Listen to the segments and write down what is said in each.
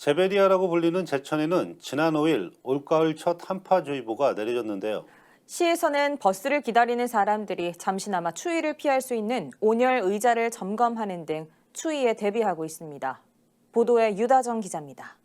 제베리아라고 불리는 제천에는 지난 5일 올가을 첫 한파주의보가 내려졌는데요. 시에서는 버스를 기다리는 사람들이 잠시나마 추위를 피할 수 있는 온열 의자를 점검하는 등 추위에 대비하고 있습니다. 보도에 유다정 기자입니다.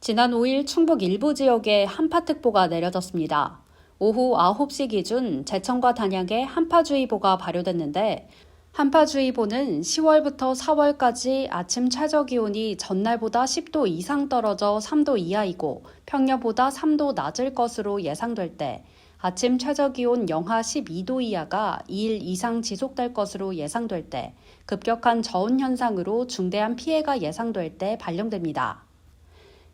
지난 5일 충북 일부 지역에 한파특보가 내려졌습니다. 오후 9시 기준 제천과 단양에 한파주의보가 발효됐는데 한파주의보는 10월부터 4월까지 아침 최저 기온이 전날보다 10도 이상 떨어져 3도 이하이고 평년보다 3도 낮을 것으로 예상될 때 아침 최저 기온 영하 12도 이하가 2일 이상 지속될 것으로 예상될 때 급격한 저온 현상으로 중대한 피해가 예상될 때 발령됩니다.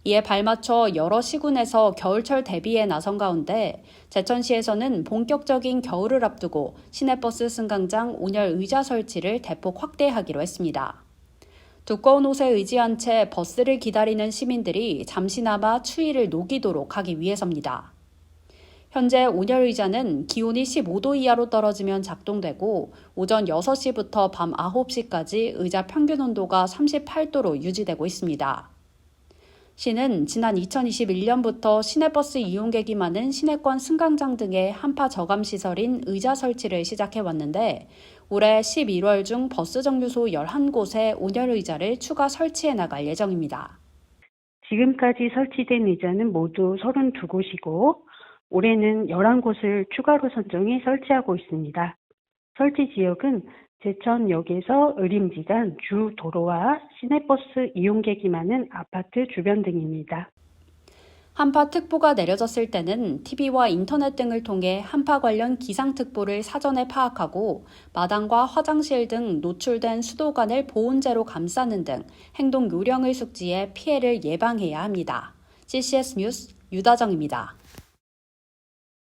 이에 발맞춰 여러 시군에서 겨울철 대비에 나선 가운데 제천시에서는 본격적인 겨울을 앞두고 시내버스 승강장 온열 의자 설치를 대폭 확대하기로 했습니다. 두꺼운 옷에 의지한 채 버스를 기다리는 시민들이 잠시나마 추위를 녹이도록 하기 위해서입니다. 현재 온열 의자는 기온이 15도 이하로 떨어지면 작동되고 오전 6시부터 밤 9시까지 의자 평균 온도가 38도로 유지되고 있습니다. 시는 지난 2021년부터 시내버스 이용객이 많은 시내권 승강장 등의 한파 저감 시설인 의자 설치를 시작해 왔는데 올해 11월 중 버스 정류소 11곳에 온열 의자를 추가 설치해 나갈 예정입니다. 지금까지 설치된 의자는 모두 32곳이고 올해는 11곳을 추가로 선정해 설치하고 있습니다. 설치 지역은 제천역에서 의림지간 주 도로와 시내버스 이용객이 많은 아파트 주변 등입니다. 한파특보가 내려졌을 때는 TV와 인터넷 등을 통해 한파 관련 기상특보를 사전에 파악하고 마당과 화장실 등 노출된 수도관을 보온재로 감싸는 등 행동 요령을 숙지해 피해를 예방해야 합니다. CCS 뉴스 유다정입니다.